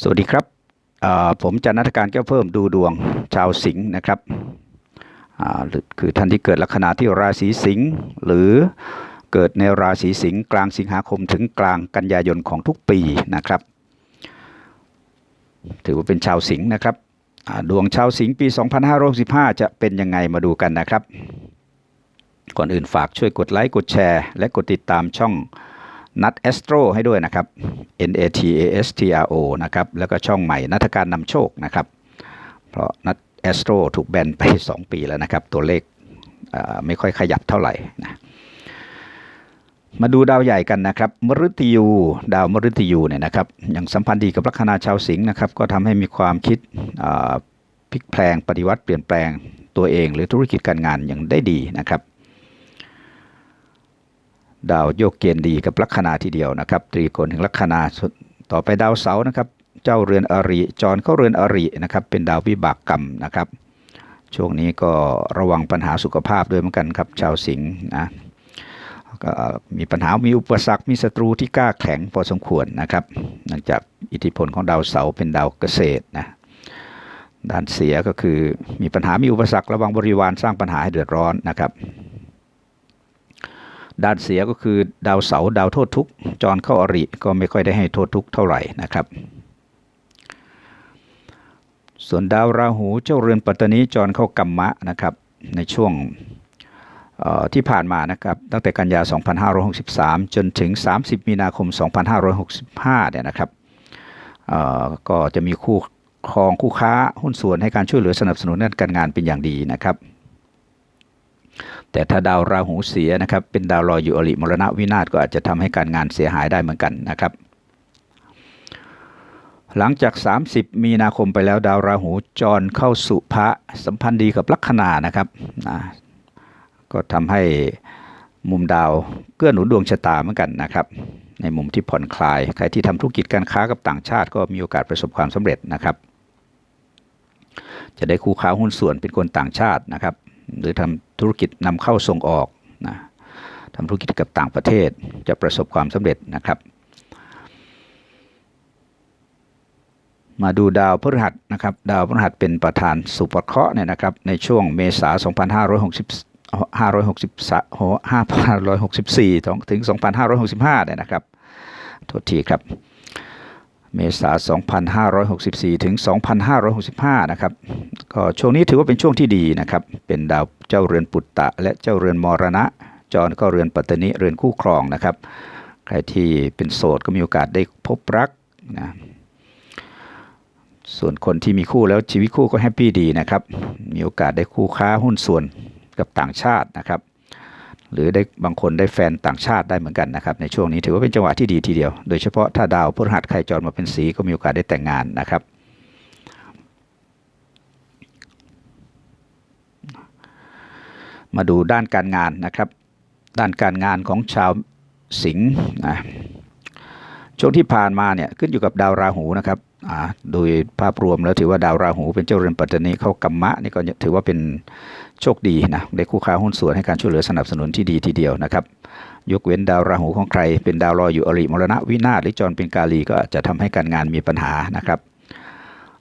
สวัสดีครับ ผมจันนัทการแก้วเพิ่มดูดวงชาวสิงห์นะครับคือท่านที่เกิดลัคนาที่ราศีสิงห์หรือเกิดในราศีสิงห์กลางสิงหาคมถึงกลางกันยายนของทุกปีนะครับ ถือว่าเป็นชาวสิงห์นะครับดวงชาวสิงห์ปี 2565 จะเป็นยังไงมาดูกันนะครับ ก่อนอื่นฝากช่วยกดไลค์กดแชร์ และกดติดตามช่อง นัดแอสโตรให้ด้วยนะครับ N A T A S T R O นะครับ แล้วก็ช่องใหม่นัทการนำโชคนะครับ เพราะนัดแอสโตรถูกแบนไป 2 ปีแล้วนะครับ ตัวเลขไม่ค่อยขยับเท่าไหร่นะมาดูดาวใหญ่กันนะครับ มฤตยู ดาวมฤตยูเนี่ยนะครับอย่างสัมพันธ์ดีกับลัคนาชาวสิงห์นะครับ ก็ทำให้มีความคิดพลิกแพลงปฏิวัติเปลี่ยนแปลงตัวเอง หรือธุรกิจการงานอย่างได้ดีนะครับ ดาวโยกเกณฑ์ดีกับลัคนาทีเดียวนะครับตรีโกณถึงลัคนาต่อไปดาวเสาร์นะครับ เจ้าเรือนอริจรเข้าเรือนอรินะครับ เป็นดาววิบากกรรมนะครับ ช่วงนี้ก็ระวังปัญหาสุขภาพด้วยเหมือนกันครับ ชาวสิงห์นะก็มีปัญหา มีอุปสรรค มีศัตรูที่กล้าแข็งพอสมควรนะครับเนื่องจากอิทธิพลของดาวเสาร์เป็นดาวเกษตรนะด้านเสียก็คือมีปัญหา มีอุปสรรคระวังบริวารสร้างปัญหาให้เดือดร้อนนะครับ ด้านเสียก็คือดาวเสาร์ดาวโทษทุกข์จรเข้าอริก็ไม่ค่อยได้ให้โทษทุกข์เท่าไหร่นะครับ ส่วนดาวราหูเจ้าเรือนปัตตานีจรเข้ากัมมะนะครับในช่วงที่ผ่านมานะครับตั้งแต่กันยา 2563 จนถึง 30 มีนาคม 2565 เนี่ยนะครับก็จะมีคู่ครองคู่ค้าหุ้นส่วนให้การช่วยเหลือสนับสนุนด้านการงานเป็นอย่างดีนะครับ แต่ถ้าดาวราหูเสียนะครับเป็นดาวลอยอยู่อริมรณะวินาศก็อาจจะทำให้การงานเสียหายได้เหมือนกันนะครับ หลังจาก 30 มีนาคมไปแล้วดาวราหูจรเข้าสุภะสัมพันธ์ดีกับลัคนานะครับนะก็ทำให้มุมดาวเกื้อหนุนดวงชะตาเหมือนกันนะครับ ในมุมที่ผ่อนคลาย ใครที่ทำธุรกิจการค้ากับต่างชาติ ก็มีโอกาสประสบความสำเร็จนะครับ จะได้คู่ค้าหุ้นส่วนเป็นคนต่างชาตินะครับ หรือทำธุรกิจนำเข้าส่งออกนะทำธุรกิจกับต่างประเทศจะประสบความสำเร็จนะครับ มาดูดาวพฤหัสนะครับ ดาวพฤหัสเป็นประธานสุปเคราะห์เนี่ยนะครับในช่วงเมษายน2560 564ถึง 2565เนี่ยนะครับ โทษทีครับ เมษา 2564 ถึง 2565 นะครับ ก็ช่วงนี้ถือว่าเป็นช่วงที่ดีนะครับ เป็นดาวเจ้าเรือนปุตตะ และเจ้าเรือนมรณะ จรก็เรือนปัตตนิเรือนคู่ครองนะครับ ใครที่เป็นโสดก็มีโอกาสได้พบรักนะส่วนคนที่มีคู่แล้วชีวิตคู่ก็แฮปปี้ดีนะครับ มีโอกาสได้คู่ค้าหุ้นส่วนกับต่างชาตินะครับ หรือได้บางคนได้แฟนต่างชาติได้เหมือนกันนะครับในช่วงนี้ถือว่าเป็นจังหวะที่ดีทีเดียว โดยเฉพาะถ้าดาวพฤหัสใครจรมาเป็นสีก็มีโอกาสได้แต่งงานนะครับมาดูด้านการงานนะครับ ด้านการงานของชาวสิงห์นะช่วงที่ผ่านมาเนี่ยขึ้นอยู่กับดาวราหูนะครับอ่าโดยภาพรวมแล้วถือว่าดาวราหูเป็นเจ้าเรือนปัตตานีเข้ากัมมะนี่ก็ถือว่าเป็น โชคดีนะได้คู่ค้าหุ้นส่วนให้การช่วยเหลือสนับสนุนที่ดีทีเดียวนะครับ ยกเว้นดาวราหูของใคร เป็นดาวลอยอยู่อริมรณะวินาศหรือจรเป็นกาลีก็จะทำให้การงานมีปัญหานะครับ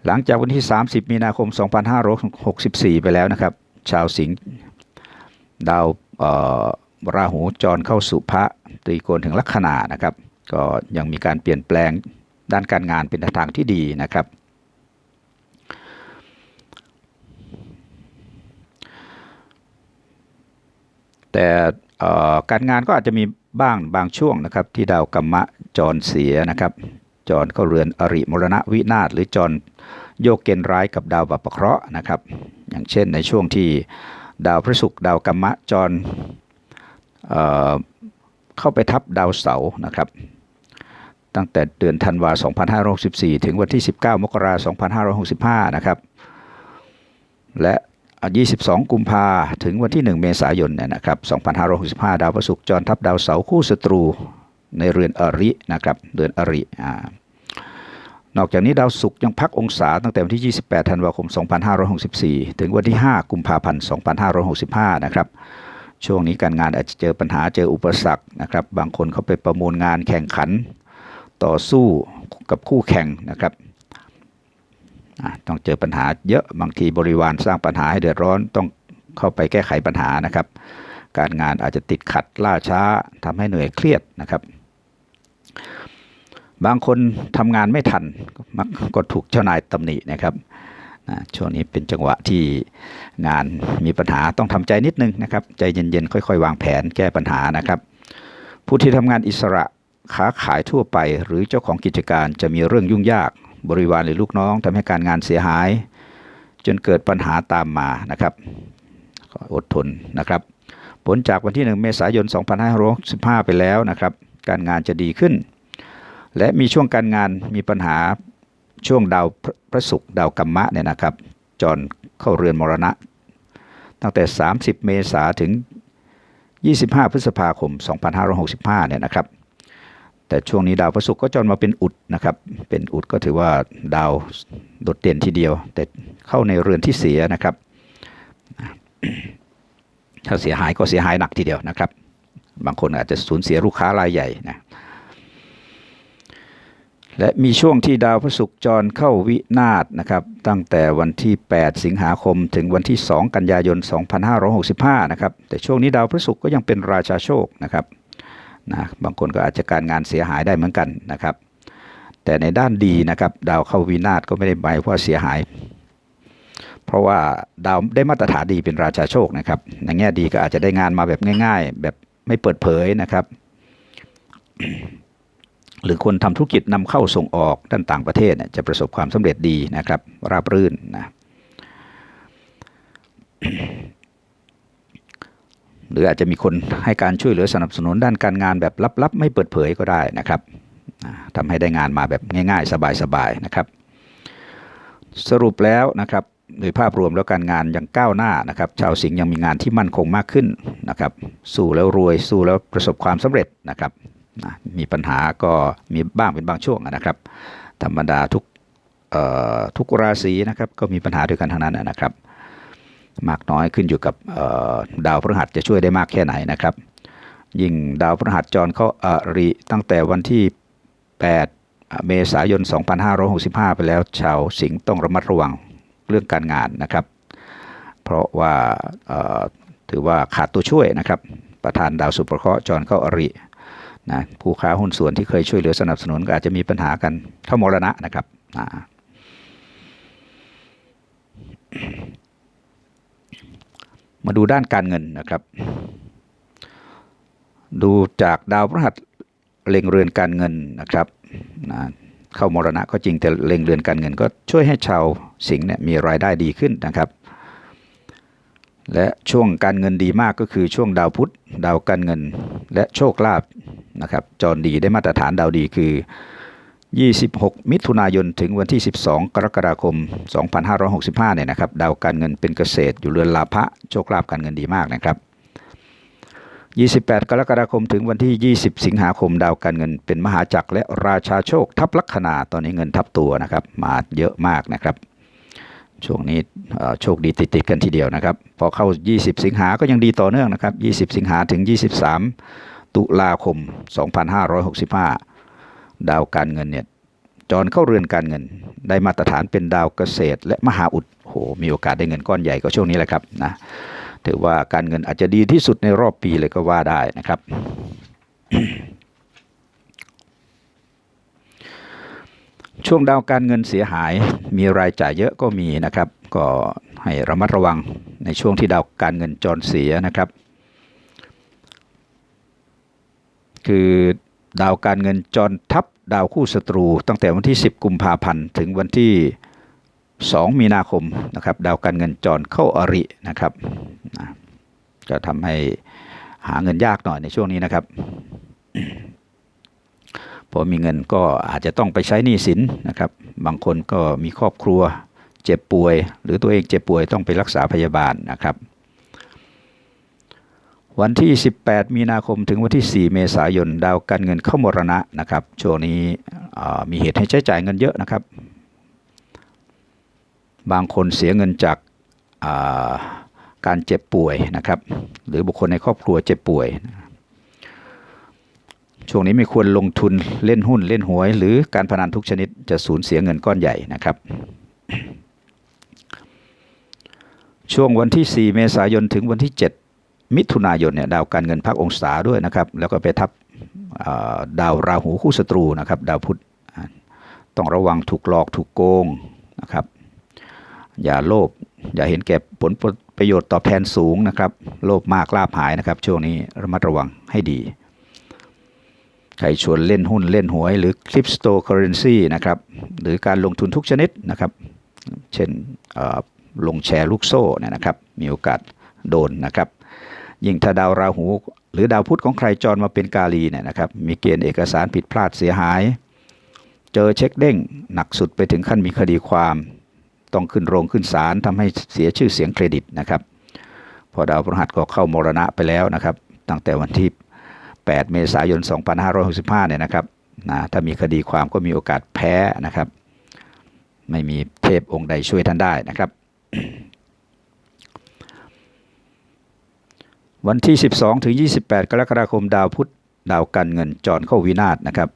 หลังจากวันที่ 30 มีนาคม 2564 ไปแล้วนะครับ ชาวสิงห์ดาวเอ่อราหูจรเข้าสุภะตรีโกณถึงลัคนานะครับ ก็ยังมีการเปลี่ยนแปลงด้านการงานเป็นทางที่ดีนะครับ แต่การงานก็อาจจะมีบ้างบางช่วงนะครับ ที่ดาวกัมมะจรเสียนะครับ จรเข้าเรือนอริมรณะวินาศหรือจรโยกเกณฑ์ร้ายกับดาวบัพเคราะห์นะครับ อย่างเช่นในช่วงที่ดาวพฤหัสดาวกัมมะจรเอ่อเข้าไปทับดาวเสาร์นะครับ ตั้งแต่เดือนธันวา2564 ถึงวันที่ 19 มกราคม2565 นะครับ และ 22 กุมภาถึงวันที่ 1 เมษายนเนี่ยนะครับ 2565 ดาวพฤหัสจรทับดาวเสาร์คู่ศัตรูในเรือนอรินะครับ เรือนอริอ่านอกจากนี้ดาวศุกร์ยังพักองศาตั้งแต่วันที่ 28 ธันวาคม 2564 ถึงวันที่ 5 กุมภาพันธ์ 2565 นะครับ ช่วงนี้การงานอาจจะเจอปัญหาเจออุปสรรคนะครับ บางคนเขาไปประมูลงานแข่งขันต่อสู้กับคู่แข่งนะครับ ต้องเจอปัญหาเยอะบางทีบริวารสร้างปัญหาให้เดือดร้อนต้องเข้าไปแก้ไขปัญหานะครับ การงานอาจจะติดขัดล่าช้าทำให้เหนื่อยเครียดนะครับ บางคนทำงานไม่ทันมักก็ถูกเจ้านายตำหนินะครับช่วงนี้เป็นจังหวะที่งานมีปัญหาต้องทำใจนิดนึงนะครับใจเย็นๆค่อย ๆ วางแผนแก้ปัญหานะครับ ผู้ที่ทำงานอิสระค้าขายทั่วไป หรือเจ้าของกิจการจะมีเรื่องยุ่งยาก บริวารหรือลูกน้องทำให้การงานเสียหาย จนเกิดปัญหาตามมานะครับก็อดทนนะครับ ผลจากวันที่ 1 เมษายน 2565 ไปแล้วนะครับ การงานจะดีขึ้น และมีช่วงการงานมีปัญหาช่วงดาวพระพระศุกร์ดาวกัมมะเนี่ยนะครับ จรเข้าเรือนมรณะ ตั้งแต่ 30 เมษาถึง 25 พฤษภาคม 2565 เนี่ยนะครับ แต่ช่วงนี้ดาวพระศุกร์ก็จรมาเป็นอุดนะครับ เป็นอุดก็ถือว่าดาวโดดเด่นทีเดียว แต่เข้าในเรือนที่เสียนะครับ ถ้าเสียหายก็เสียหายหนักทีเดียวนะครับ บางคนอาจจะสูญเสียลูกค้ารายใหญ่นะและมีช่วงที่ดาวพระศุกร์จรเข้าวินาศนะครับ ตั้งแต่วันที่ 8 สิงหาคม ถึงวันที่ 2 กันยายน 2565 นะครับ แต่ช่วงนี้ดาวพระศุกร์ก็ยังเป็นราชาโชคนะครับ นะบางคนก็อาจจะการงานเสียหายได้เหมือนกันนะครับ แต่ในด้านดีนะครับดาวเข้าวินาศก็ไม่ได้หมายว่าเสียหาย เพราะว่าดาวได้มาตรฐานดีเป็นราชาโชคนะครับในแง่ดีก็อาจจะได้งานมาแบบง่าย ๆ แบบไม่เปิดเผยนะครับ หรือคนทำธุรกิจนำเข้าส่งออกด้านต่างประเทศจะประสบความสำเร็จดีนะครับ ราบรื่นนะ หรืออาจจะมีคนให้การช่วยเหลือสนับสนุนด้านการงานแบบลับๆ ไม่เปิดเผยก็ได้นะครับทำให้ได้งานมาแบบง่ายๆ สบายๆนะครับ สรุปแล้วนะครับโดยภาพรวมแล้วการงานยังก้าวหน้านะครับ ชาวสิงห์ยังมีงานที่มั่นคงมากขึ้นนะครับ สู้แล้วรวยสู้แล้วประสบความสำเร็จนะครับมีปัญหาก็มีบ้างเป็นบางช่วงนะครับ ธรรมดาทุกทุกราศีนะครับก็มีปัญหาด้วยกันทั้งนั้นนะครับ มากน้อยขึ้นอยู่กับดาวพฤหัสจะช่วยได้มากแค่ไหนนะครับ ยิ่งดาวพฤหัสจรเข้าอริตั้งแต่วันที่ 8 เมษายน 2565 ไปแล้วชาวสิงห์ต้องระมัดระวังเรื่องการงานนะครับ เพราะว่าถือว่าขาดตัวช่วยนะครับ ประธานดาวสุภเคราะห์จรเข้าอรินะผู้ค้าหุ้นส่วนที่เคยช่วยเหลือสนับสนุนก็อาจจะมีปัญหากันเข้ามรณะนะครับ มาดูด้านการเงินนะครับ ดูจากดาวพฤหัสเล็งเรือนการเงินนะครับนะเข้ามรณะก็จริงแต่เล็งเรือนการเงิน ก็ช่วยให้ชาวสิงห์เนี่ยมีรายได้ดีขึ้นนะครับ และช่วงการเงินดีมากก็คือช่วงดาวพุธดาวการเงิน และโชคลาภนะครับจรดีได้มาตรฐานดาวดีคือ 26 มิถุนายนถึงวันที่ 12 กรกฎาคม 2565 เนี่ยนะครับดาวการเงินเป็นเกษตรอยู่เรือนลาภะโชคลาภการเงินดีมากนะครับ 28 กรกฎาคมถึงวันที่ 20 สิงหาคม ดาวการเงินเป็นมหาจักรและราชาโชคทับลัคนาตอนนี้เงินทับตัวนะครับมาเยอะมากนะครับ ช่วงนี้โชคดีติดๆกันทีเดียวนะครับ พอเข้า 20 สิงหาก็ยังดีต่อเนื่องนะครับ 20 สิงหาถึง 23 ตุลาคม 2565 ดาวการเงินเนี่ยจรเข้าเรือนการเงิน ได้มาตรฐานเป็นดาวเกษตร และมหาอุดโหมีโอกาสได้เงินก้อนใหญ่ก็ช่วงนี้แหละครับนะถือว่าการเงินอาจจะดีที่สุดในรอบปีเลยก็ว่าได้นะครับ ช่วงดาวการเงินเสียหาย มีรายจ่ายเยอะก็มีนะครับ ก็ให้ระมัดระวังในช่วงที่ดาวการเงินจรเสียนะครับ คือดาวการเงินจรทับ ดาวคู่ศัตรูตั้งแต่วันที่ 10 กุมภาพันธ์ถึงวันที่ 2 มีนาคมนะครับดาวการเงินจรเข้าอรินะครับนะก็ทำให้หาเงินยากหน่อยในช่วงนี้นะครับพอมีเงินก็อาจจะต้องไปใช้หนี้สินนะครับ บางคนก็มีครอบครัวเจ็บป่วย หรือตัวเองเจ็บป่วยต้องไปรักษาพยาบาลนะครับ วันที่ 18 มีนาคมถึงวันที่ 4 เมษายน ดาวการเงินเข้ามรณะนะครับช่วงนี้มีเหตุให้ใช้จ่ายเงินเยอะนะครับ บางคนเสียเงินจากาการเจ็บป่วยนะครับ หรือบุคคลในครอบครัวเจ็บป่วย ช่วงนี้ไม่ควรลงทุนเล่นหุ้นเล่นหวย หรือการพนันทุกชนิดจะสูญเสียเงินก้อนใหญ่นะครับช่วงวันที่ 4 เมษายน ถึงวันที่7 มิถุนายนเนี่ยดาวการเงินพักองศาด้วยนะครับ แล้วก็ไปทับดาวราหูคู่ศัตรูนะครับ ดาวพุธต้องระวังถูกหลอกถูกโกงนะครับ อย่าโลภอย่าเห็นแก่ผลประโยชน์ตอบแทนสูงนะครับ โลภมากลาภหายนะครับ ช่วงนี้ระมัดระวังให้ดี ใครชวนเล่นหุ้นเล่นหวย หรือคริปโตเคอเรนซีนะครับ หรือการลงทุนทุกชนิดนะครับ เช่นลงแชร์ลูกโซ่เนี่ยนะครับ มีโอกาสโดนนะครับ ยิ่งถ้าดาวราหู หรือดาวพุธของใครจรมาเป็นกาลีเนี่ยนะครับมีเกณฑ์เอกสารผิดพลาดเสียหาย เจอเช็คเด้งหนักสุดไปถึงขั้นมีคดีความ ต้องขึ้นโรงขึ้นศาลทำให้เสียชื่อเสียงเครดิตนะครับพอดาวพฤหัสก็เข้ามรณะไปแล้วนะครับ ตั้งแต่วันที่ 8 เมษายน 2565 เนี่ยนะครับนะถ้ามีคดีความก็มีโอกาสแพ้นะครับ ไม่มีเทพองค์ใดช่วยท่านได้นะครับ วันที่ 12 ถึง 28 กรกฎาคมดาวพุธดาวการเงินจรเข้าวินาศนะครับ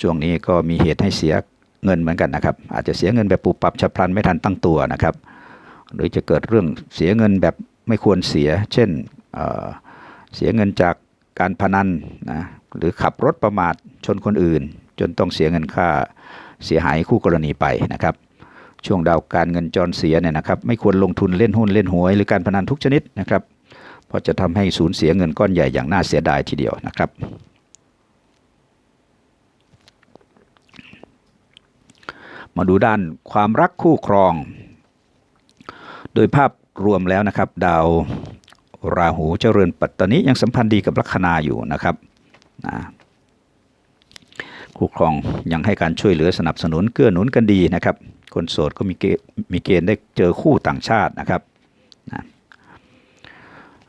ช่วงนี้ก็มีเหตุให้เสียเงินเหมือนกันนะครับ อาจจะเสียเงินแบบปุบปับฉับพลันไม่ทันตั้งตัวนะครับ หรือจะเกิดเรื่องเสียเงินแบบไม่ควรเสีย เช่นเเสียเงินจากการพนันนะหรือขับรถประมาทชนคนอื่น จนต้องเสียเงินค่าเสียหายคู่กรณีไปนะครับ ช่วงดาวการเงินจรเสียเนี่ยนะครับ ไม่ควรลงทุนเล่นหุ้นเล่นหวยหรือการพนันทุกชนิดนะครับ เพราะจะทำให้สูญเสียเงินก้อนใหญ่อย่างน่าเสียดายทีเดียวนะครับ มาดูด้านความรักคู่ครอง โดยภาพรวมแล้วนะครับ ดาวราหูเจริญปัตตานิยังสัมพันธ์ดีกับลัคนาอยู่นะครับนะคู่ครองยังให้การช่วยเหลือสนับสนุนเกื้อหนุนกันดีนะครับ คนโสดก็มีเกณฑ์มีเกณฑ์ได้เจอคู่ต่างชาตินะครับ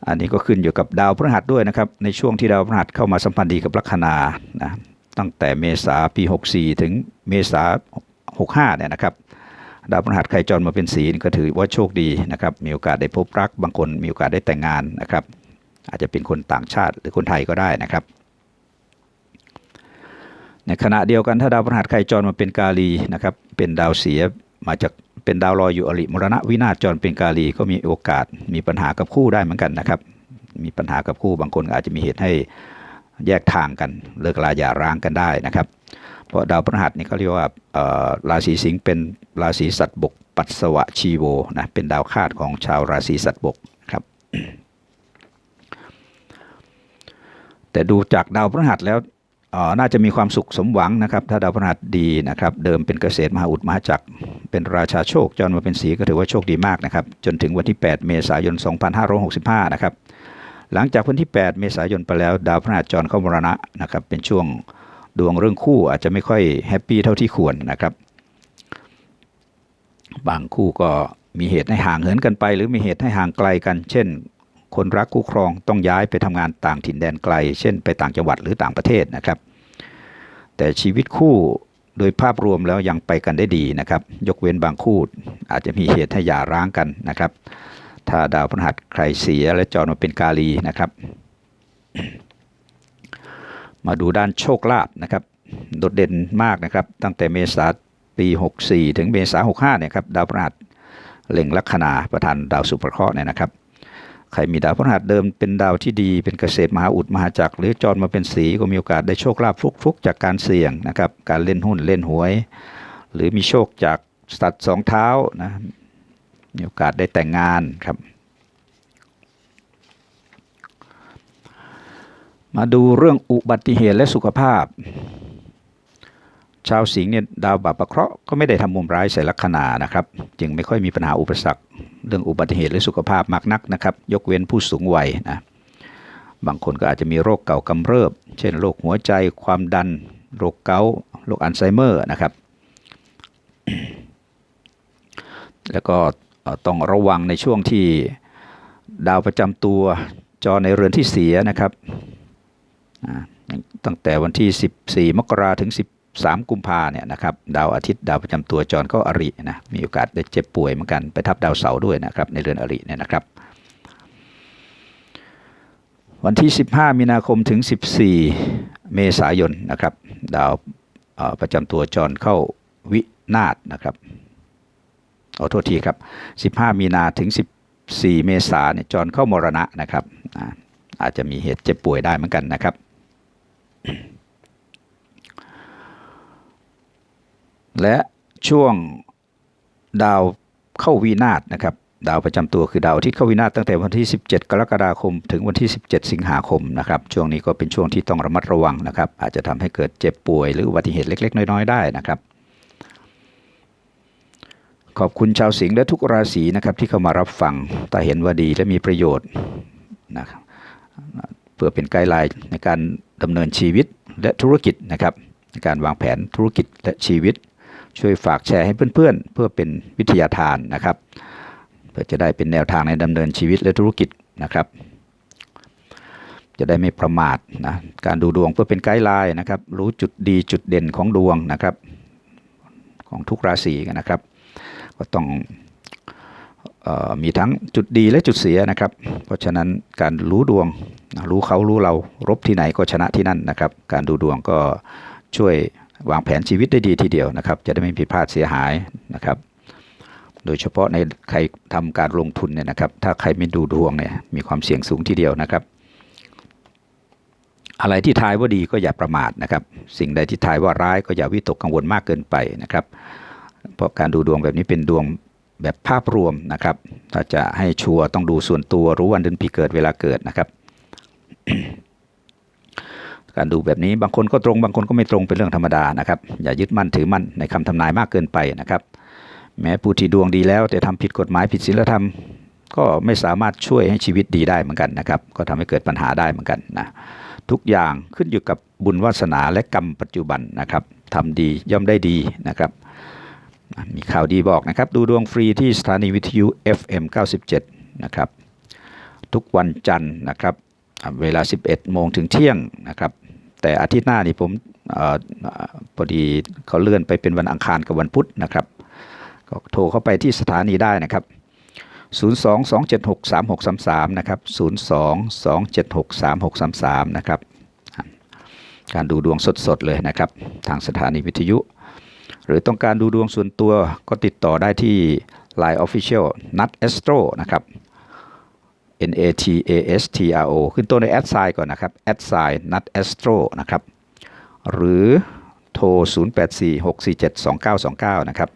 อันนี้ก็ขึ้นอยู่กับดาวพฤหัสด้วยนะครับ ในช่วงที่ดาวพฤหัสเข้ามาสัมพันธ์ดีกับลัคนานะตั้งแต่เมษาปี 64 ถึงเมษา65 เนี่ยนะครับ ดาวพฤหัสใครจรมาเป็นสีนี่ก็ถือว่าโชคดีนะครับ มีโอกาสได้พบรัก บางคนมีโอกาสได้แต่งงานนะครับ อาจจะเป็นคนต่างชาติหรือคนไทยก็ได้นะครับ ในขณะเดียวกันถ้าดาวพฤหัสใครจรมาเป็นกาลีนะครับ เป็นดาวเสีย มาจากเป็นดาวลอยอยู่อริมรณะวินาศจรเป็นกาลีก็มีโอกาสมีปัญหากับคู่ได้เหมือนกันนะครับ มีปัญหากับคู่บางคนอาจจะมีเหตุให้แยกทางกันเลิกลาหย่าร้างกันได้นะครับ เพราะดาวพฤหัสนี่เขาเรียกว่าราศีสิงห์เป็นราศีสัตว์บก ปัสสวะชีโวนะเป็นดาวคาดของชาวราศีสัตว์บกครับ แต่ดูจากดาวพฤหัสแล้ว น่าจะมีความสุขสมหวังนะครับ ถ้าดาวพฤหัสดีนะครับ เดิมเป็นเกษตรมหาอุดมหาจักร เป็นราชาโชคจรมาเป็นสีก็ถือว่าโชคดีมากนะครับ จนถึงวันที่ 8 เมษายน 2565 นะครับ หลังจากวันที่ 8 เมษายนไปแล้ว ดาวพฤหัสจรเข้ามรณะนะครับ เป็นช่วงดวงเรื่องคู่อาจจะไม่ค่อยแฮปปี้เท่าที่ควรนะครับ บางคู่ก็มีเหตุให้ห่างเหินกันไป หรือมีเหตุให้ห่างไกลกัน เช่น คนรักคู่ครองต้องย้ายไปทำงานต่างถิ่นแดนไกล เช่นไปต่างจังหวัดหรือต่างประเทศนะครับ แต่ชีวิตคู่โดยภาพรวมแล้วยังไปกันได้ดีนะครับ ยกเว้นบางคู่อาจจะมีเหตุให้หย่าร้างกันนะครับ ถ้าดาวพฤหัสใครเสียและจรมาเป็นกาลีนะครับ มาดูด้านโชคลาภนะครับ โดดเด่นมากนะครับ ตั้งแต่เมษาปี 64 ถึงเมษา65เนี่ยครับดาวพฤหัสเล็งลัคนาประธานดาวสุภเคราะห์เนี่ยนะครับ ครมีดาวพฤหัสเดิมเป็นดาวที่ดี เป็นเกษตรมหาอุดมหาจักร หรือจรมาเป็นสีก็มีโอกาสได้โชคลาภฟุกๆ จากการเสี่ยงนะครับ การเล่นหุ้นเล่นหวย หรือมีโชคจากสัตว์สองเท้านะมีโอกาสได้แต่งงานครับ มาดูเรื่องอุบัติเหตุและสุขภาพ ชาวสิงห์เนี่ยดาวบาปะเคราะห์ก็ไม่ได้ทำมุมร้ายใส่ลัคนานะครับ จึงไม่ค่อยมีปัญหาอุปสรรค เรื่องอุบัติเหตุหรือสุขภาพมากนักนะครับ ยกเว้นผู้สูงวัยนะบางคนก็อาจจะมีโรคเก่ากำเริบ เช่นโรคหัวใจ ความดัน โรคเกาต์โรคอัลไซเมอร์นะครับ แล้วก็ต้องระวังในช่วงที่ดาวประจำตัวจอในเรือนที่เสียนะครับตั้งแต่วันที่ 14 มกราถึง 13 กุมภาเนี่ยนะครับดาวอาทิตย์ดาวประจำตัวจรก็อรินะมีโอกาสได้เจ็บป่วยเหมือนกันไปทับดาวเสาร์ด้วยนะครับในเรือนอริเนี่ยนะครับ วันที่ 15 มีนาคมถึง 14 เมษายนนะครับดาวประจำตัวจรเข้าวินาศนะครับขอโทษทีครับ 15 มีนาถึง 14 เมษายนเนี่ยจรเข้ามรณะนะครับอาจจะมีเหตุเจ็บป่วยได้เหมือนกันนะครับ และช่วงดาวเข้าวินาศนะครับดาวประจำตัวคือดาวอาที่เข้าวินาศตั้งแต่วันที่ 17 กรกฎาคม ถึงวันที่ 17 สิงหาคมนะครับช่วงนี้ก็เป็นช่วงที่ต้องระมัดระวังนะครับ อาจจะทำให้เกิดเจ็บป่วย หรืออุบัติเหตุเล็ก ๆ น้อย ๆ ได้นะครับ ขอบคุณชาวสิงห์และทุกราศีนะครับที่เข้ามารับฟังแต่เห็นว่าดีและมีประโยชน์นะครับเพื่อเป็นไกด์ไลน์ในการดำเนินชีวิตและธุรกิจนะครับในการวางแผนธุรกิจและชีวิต ช่วยฝากแชร์ให้เพื่อนๆ เพื่อเป็นวิทยาทานนะครับ เพื่อจะได้เป็นแนวทางในดำเนินชีวิตและธุรกิจนะครับ จะได้ไม่ประมาทนะการดูดวงเพื่อเป็นไกด์ไลน์นะครับ รู้จุดดีจุดเด่นของดวงนะครับ ของทุกราศีกันนะครับ ก็ต้องออมีทั้งจุดดีและจุดเสียนะครับ เพราะฉะนั้นการรู้ดวง รู้เขารู้เรารบที่ไหนก็ชนะที่นั่นนะครับ การดูดวงก็ช่วย วางแผนชีวิตได้ดีทีเดียวนะครับ จะได้ไม่ผิดพลาดเสียหายนะครับ โดยเฉพาะในใครทำการลงทุนเนี่ยนะครับ ถ้าใครไม่ดูดวงเนี่ยมีความเสี่ยงสูงทีเดียวนะครับ อะไรที่ทายว่าดีก็อย่าประมาทนะครับ สิ่งใดที่ทายว่าร้ายก็อย่าวิตกกังวลมากเกินไปนะครับ เพราะการดูดวงแบบนี้เป็นดวงแบบภาพรวมนะครับ ถ้าจะให้ชัวร์ต้องดูส่วนตัวรู้วันเดือนปีเกิดเวลาเกิดนะครับ การดูแบบนี้บางคนก็ตรงบางคนก็ไม่ตรงเป็นเรื่องธรรมดานะครับอย่ายึดมั่นถือมั่นในคำทำนายมากเกินไปนะครับ แม้ผู้ที่ดวงดีแล้ว แต่ทำผิดกฎหมายผิดศีลธรรม ก็ไม่สามารถช่วยให้ชีวิตดีได้เหมือนกันนะครับ ก็ทำให้เกิดปัญหาได้เหมือนกันนะทุกอย่างขึ้นอยู่กับบุญวาสนาและกรรมปัจจุบันนะครับทำดีย่อมได้ดีนะครับ มีข่าวดีบอกนะครับ ดูดวงฟรีที่สถานีวิทยุ FM 97 นะครับ ทุกวันจันทร์นะครับอ่าเวลา 11 โมงถึงเที่ยงนะครับ แต่อาทิตย์หน้านี่ผมออเอ่อพอดีเขาเลื่อนไปเป็นวันอังคารกับวันพุธนะครับ ก็โทรเข้าไปที่สถานีได้นะครับ 02-276-3633 นะครับ 02-276-3633 นะครับ การดูดวงสดๆเลยนะครับ ทางสถานีวิทยุ หรือต้องการดูดวงส่วนตัวก็ติดต่อได้ที่ Line Official นัด Astro นะครับ N A T A S T R O ขึ้นต้นในแอดไซน์ก่อนนะครับแอดไซน์นัด Astro นะครับ หรือโทร 0846472929 นะครับ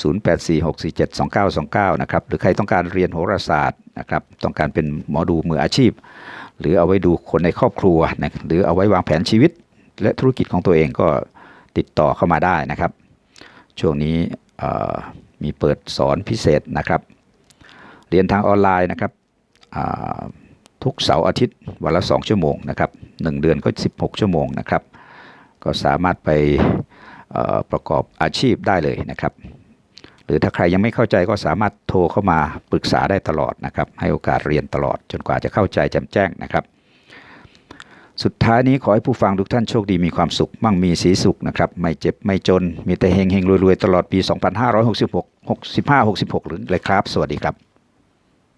0846472929 นะครับ หรือใครต้องการเรียนโหราศาสตร์นะครับ ต้องการเป็นหมอดูมืออาชีพ หรือเอาไว้ดูคนในครอบครัวนะหรือเอาไว้วางแผนชีวิต และธุรกิจของตัวเองก็ติดต่อเข้ามาได้นะครับ ช่วงนี้มีเปิดสอนพิเศษนะครับ เรียนทางออนไลน์นะครับ ทุกเสาร์อาทิตย์วันละ 2 ชั่วโมงนะครับ1เดือนก็ 16 ชั่วโมงนะครับ ก็สามารถไปประกอบอาชีพได้เลยนะครับ หรือถ้าใครยังไม่เข้าใจก็สามารถโทรเข้ามาปรึกษาได้ตลอดนะครับ ให้โอกาสเรียนตลอดจนกว่าจะเข้าใจแจ่มแจ้งนะครับ สุดท้ายนี้ขอให้ผู้ฟังทุกท่านโชคดีมีความสุข มั่งมีสีสุขนะครับ ไม่เจ็บไม่จนมีแต่เฮงเฮงรวยๆ ตลอดปี 2566 65 66 หรือเลยครับ สวัสดีครับ